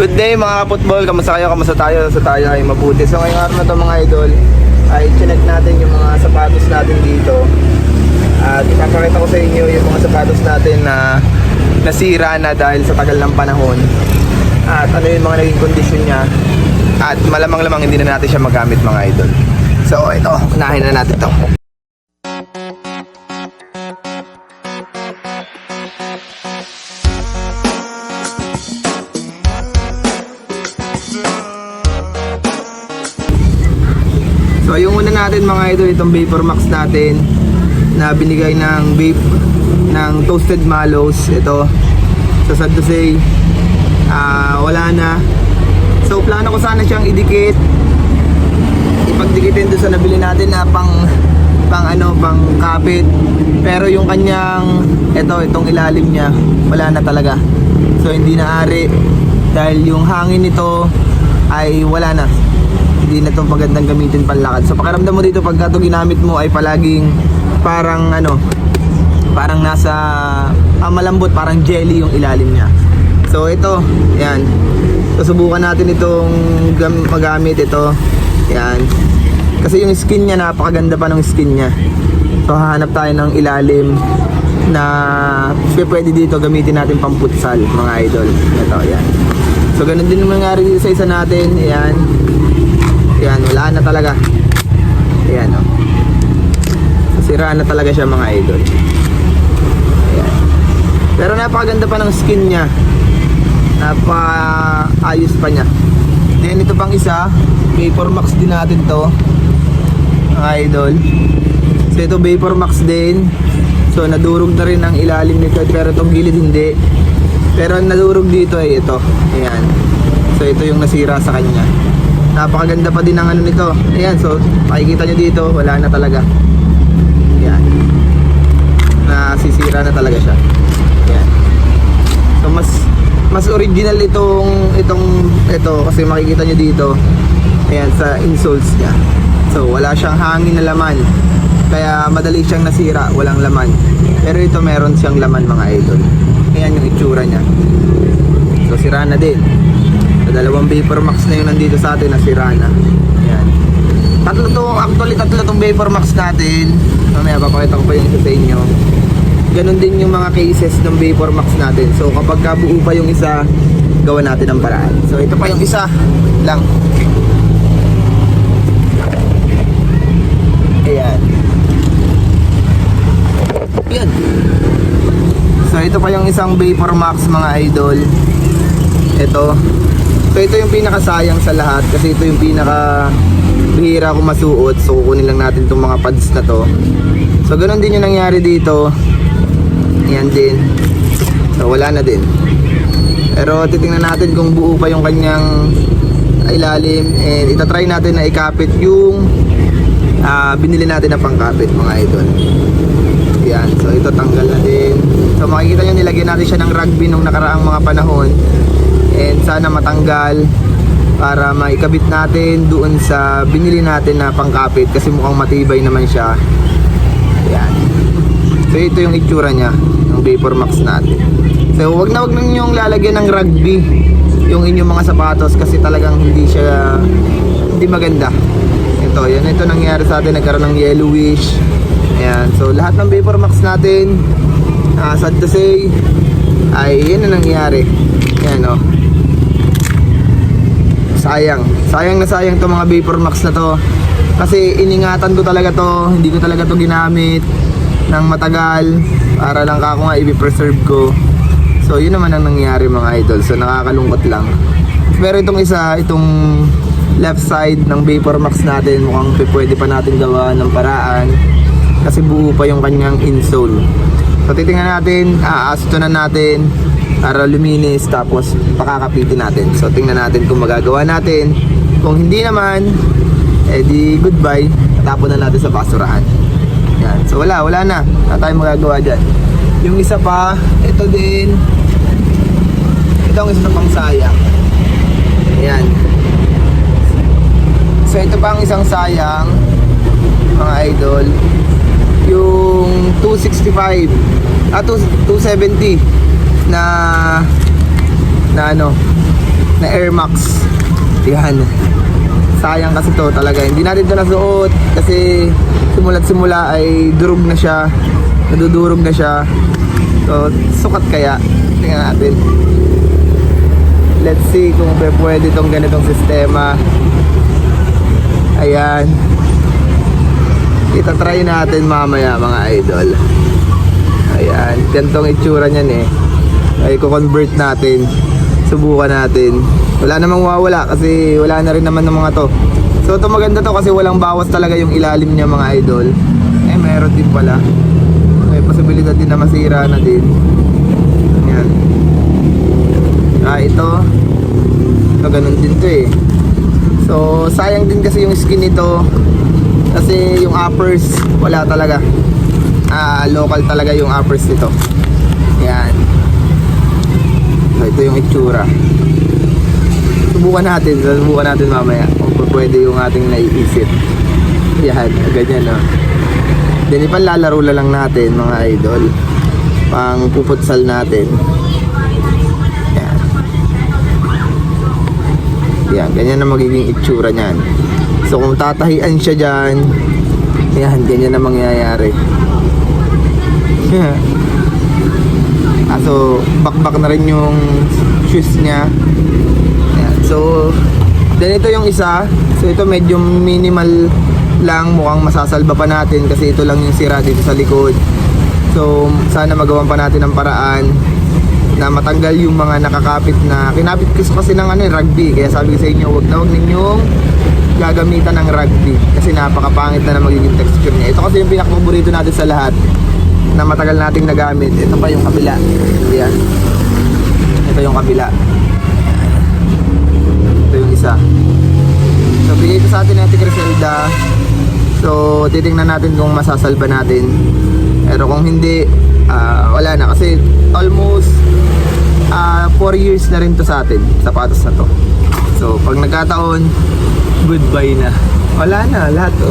Good day mga football, kamusta kayo? Kamusta tayo? Sa tayo ay mabuti. So ngayong araw na to mga idol, ay chinek natin yung mga sapatos natin dito. At ipapakita ko sa inyo yung mga sapatos natin na nasira na dahil sa tagal ng panahon. At ano yung mga naging kondisyon niya. At malamang-lamang hindi na natin siya magamit mga idol. So ito, unahin na natin to. Natin mga idol, itong Vapor Max natin na binigay ng vape ng Toasted Mallows. Ito, sa sad to say, ah, wala na. So plano ko sana siyang idikit. Ipagdikitin doon sa nabili natin na pang pang ano, pang kapit. Pero yung kanyang, ito, itong ilalim niya, wala na talaga. So hindi na ari dahil yung hangin nito ay wala na hindi na to magandang gamitin panlakad. So pakiramdam mo dito pagka to ginamit mo ay palaging parang ano, parang nasa ah, malambot, parang jelly yung ilalim niya. So ito, yan. Susubukan natin itong gam- magamit ito. Yan. Kasi yung skin niya napakaganda pa ng skin niya. So hahanap tayo ng ilalim na pwede dito gamitin natin pang futsal mga idol. Ito, yan. So ganun din dito sa isa natin. Yan. Yan, wala na talaga. Ayan, oh. Sira na talaga siya mga idol. Ayan. Pero napakaganda pa ng skin niya. Napaka-ayos pa niya. Then ito pang isa, Vapor Max din natin to. Mga idol. So ito Vapor Max din. So nadurog na rin ang ilalim nito pero itong gilid hindi. Pero ang nadurog dito ay ito. Ayan. So ito yung nasira sa kanya. Napakaganda pa din ng ano nito. Ayan, so makikita nyo dito, wala na talaga. Ayan. Nasisira na talaga siya. Ayan. So mas mas original itong itong ito kasi makikita nyo dito. Ayan sa insoles niya. So wala siyang hangin na laman. Kaya madali siyang nasira, walang laman. Pero ito meron siyang laman mga idol. Ayan yung itsura niya. So sira na din. Dalawang Vapor Max na yung nandito sa atin na sira na. Ayan. Tatlo to, actually tatlo tong Vapor Max natin. Mamaya papakita ko pa yung sa inyo. Ganon din yung mga cases ng Vapor Max natin. So kapag kabuo pa yung isa, gawa natin ang paraan. So ito pa yung isa lang. Ayan. Yan. So ito pa yung isang Vapor Max mga idol. Ito. So ito yung pinakasayang sa lahat kasi ito yung pinaka bihira ko masuot. So kukunin lang natin itong mga pads na to. So ganun din yung nangyari dito. Yan din. So wala na din. Pero titingnan natin kung buo pa yung kanyang ilalim and itatry natin na ikapit yung ah, binili natin na pangkapit mga idol. Yan, so ito tanggal na din. So makikita nyo nilagyan natin siya ng rugby nung nakaraang mga panahon. And sana matanggal para maikabit natin doon sa binili natin na pangkapit kasi mukhang matibay naman siya. Yan. So ito yung itsura niya ng Vapor Max natin. So wag na wag ninyong lalagyan ng rugby yung inyong mga sapatos kasi talagang hindi siya hindi maganda. Ito, yan ito nangyari sa atin nagkaroon ng yellowish. Ayan, so lahat ng Vapor Max natin uh, sad to say ay yun na nangyari. Yan oh. Sayang. Sayang na sayang to mga Vapor Max na to. Kasi iningatan ko talaga to, hindi ko talaga to ginamit ng matagal para lang kako nga i-preserve ko. So yun naman ang nangyari mga idol. So nakakalungkot lang. Pero itong isa, itong left side ng Vapor Max natin, mukhang pwede pa natin gawa ng paraan. Kasi buo pa yung kanyang insole. So titingnan natin, aasto na natin para luminis tapos pakakapitin natin. So tingnan natin kung magagawa natin. Kung hindi naman, edi goodbye. Tapon na natin sa basurahan. Yan. So wala, wala na. Wala tayong magagawa dyan. Yung isa pa, ito din. Ito ang isa pang sayang. Ayan. So ito pa ang isang sayang, mga idol. Yung 265, ah, 2, 270 na na ano na Air Max. Yan. Sayang kasi to talaga. Hindi natin to nasuot kasi simula't simula ay durog na siya. Nadudurog na siya. So, sukat kaya. Tingnan natin. Let's see kung pwede tong ganitong sistema. Ayan. Itatry natin mamaya mga idol. Ayan. Gantong itsura niyan eh. Ay, ko-convert natin. Subukan natin. Wala namang mawawala kasi wala na rin naman ng mga to. So, ito maganda to kasi walang bawas talaga yung ilalim niya mga idol. Eh, meron din pala. May posibilidad din na masira na din. Ayan. Ah, ito. Ito, ganun din to eh. So, sayang din kasi yung skin nito. Kasi yung uppers, wala talaga. Ah, local talaga yung uppers nito. Yan. So, ito yung itsura. Subukan natin. Subukan natin mamaya. Kung pwede yung ating naiisip. Yan. Ganyan, no. Then, ipanlalaro na lang natin, mga idol. Pang puputsal natin. Yan. Yan, ganyan na magiging itsura niyan. So kung tatahian siya dyan, yan, ganyan na mangyayari. Kaso, bakbak na rin yung shoes niya. Yan. So, then ito yung isa. So ito medyo minimal lang, mukhang masasalba pa natin kasi ito lang yung sira dito sa likod. So, sana magawan pa natin ng paraan na matanggal yung mga nakakapit na kinapit ko kasi ng ano, eh, rugby kaya sabi ko sa inyo wag na wag ninyong gagamitan ng rugby kasi napakapangit na na magiging texture niya ito kasi yung pinakapaborito natin sa lahat na matagal nating nagamit ito pa yung kabila. Yan ito yung kabila. Ito yung isa. So bigay ito sa atin ng Ate Criselda so titingnan natin kung masasalba natin. Pero kung hindi ah, wala na. Kasi almost 4 years na rin to sa atin sapatos na to. So pag nagkataon goodbye na. Wala na lahat to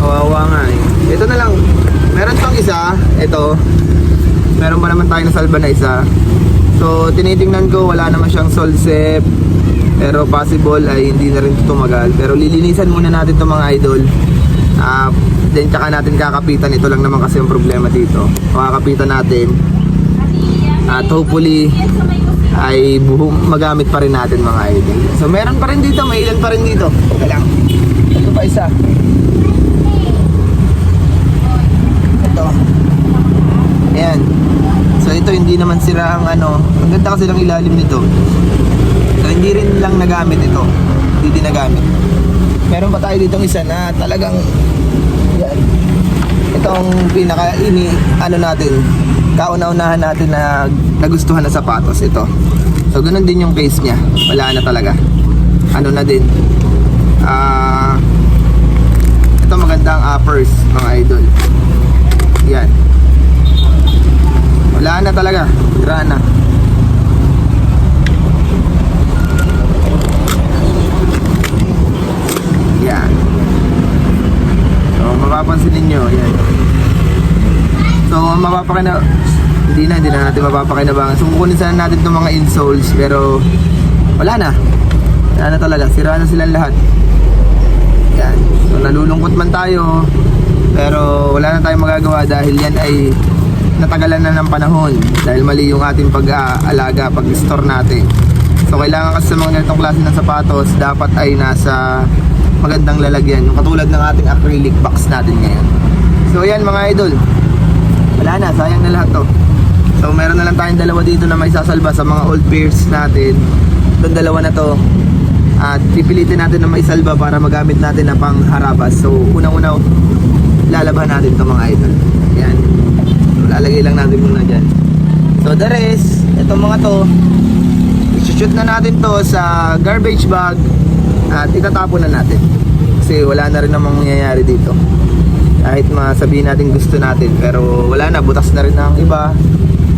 kawawa nga eh. Ito na lang isa ito. Meron pa naman tayo na salba na isa. So tinitingnan ko wala naman siyang solsep pero possible ay hindi na rin tumagal. Pero lilinisan muna natin to mga idol. Ah, then tsaka natin kakapitan. Ito lang naman kasi yung problema dito. Makakapitan natin. At hopefully ay buhum magamit pa rin natin mga idol. So meron pa rin dito. May ilan pa rin dito. Teka ito pa isa ito ayan. So ito hindi naman sira ang ano ang ganda kasi ng ilalim nito. So hindi rin lang nagamit ito. Hindi din nagamit. Meron pa tayo ditong isa na talagang yan. Itong pinaka ini ano natin kauna-unahan natin na nagustuhan na sapatos ito. So ganun din yung case niya. Wala na talaga. Ano na din. Ah ito maganda ang uppers mga idol yan wala na talaga tira na yan So, mapapansin ninyo, yan. So, mapapakina hindi na, hindi na natin mapapakinabangan. So, kukunin sana natin itong mga insoles, pero wala na. Wala na talaga, sira na silang lahat. Yan. So, nalulungkot man tayo, pero wala na tayong magagawa dahil yan ay natagalan na ng panahon dahil mali yung ating pag-aalaga, pag-store natin. So, kailangan kasi sa mga ganitong klase ng sapatos, dapat ay nasa magandang lalagyan. Yung katulad ng ating acrylic box natin ngayon. So, yan mga idol. Wala na, sayang na lahat to. So, meron na lang tayong dalawa dito na may sasalba sa mga old pairs natin. Itong dalawa na to. At pipilitin natin na may salba para magamit natin na pang harabas. So, unang-una, lalaban natin to mga idol. Yan. Natin muna dyan. So, the rest, itong mga to, shoot na natin to sa garbage bag at itatapon na natin. Kasi wala na rin namang mangyayari dito. Kahit masabihin natin gusto natin pero wala na, butas na rin ang iba.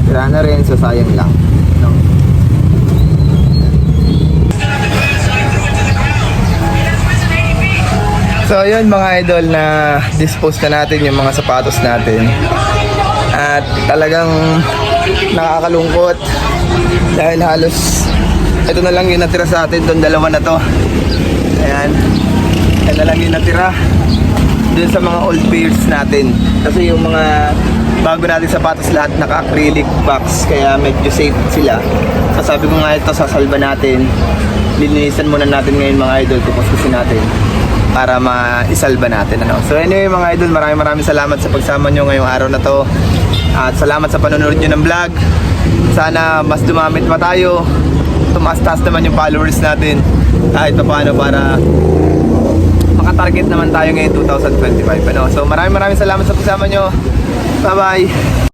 Tira na rin, so sayang lang. No? So ayun mga idol na dispose na natin yung mga sapatos natin At talagang nakakalungkot dahil halos ito na lang yung natira sa atin, itong dalawa na to. Ayan. Ito na lang yung natira dun sa mga old pairs natin. Kasi yung mga bago natin sapatos lahat naka-acrylic box kaya medyo safe sila. So sabi ko nga ito sasalba natin. Linisan muna natin ngayon mga idol, kukuskusin natin para maisalba natin ano. So anyway mga idol, maraming maraming salamat sa pagsama nyo ngayong araw na to. At salamat sa panonood nyo ng vlog. Sana mas dumamit pa tayo. Tumaas-taas naman yung followers natin kahit pa paano para makatarget naman tayo ngayon 2025 ano. So maraming maraming salamat sa pagsama nyo. Bye bye.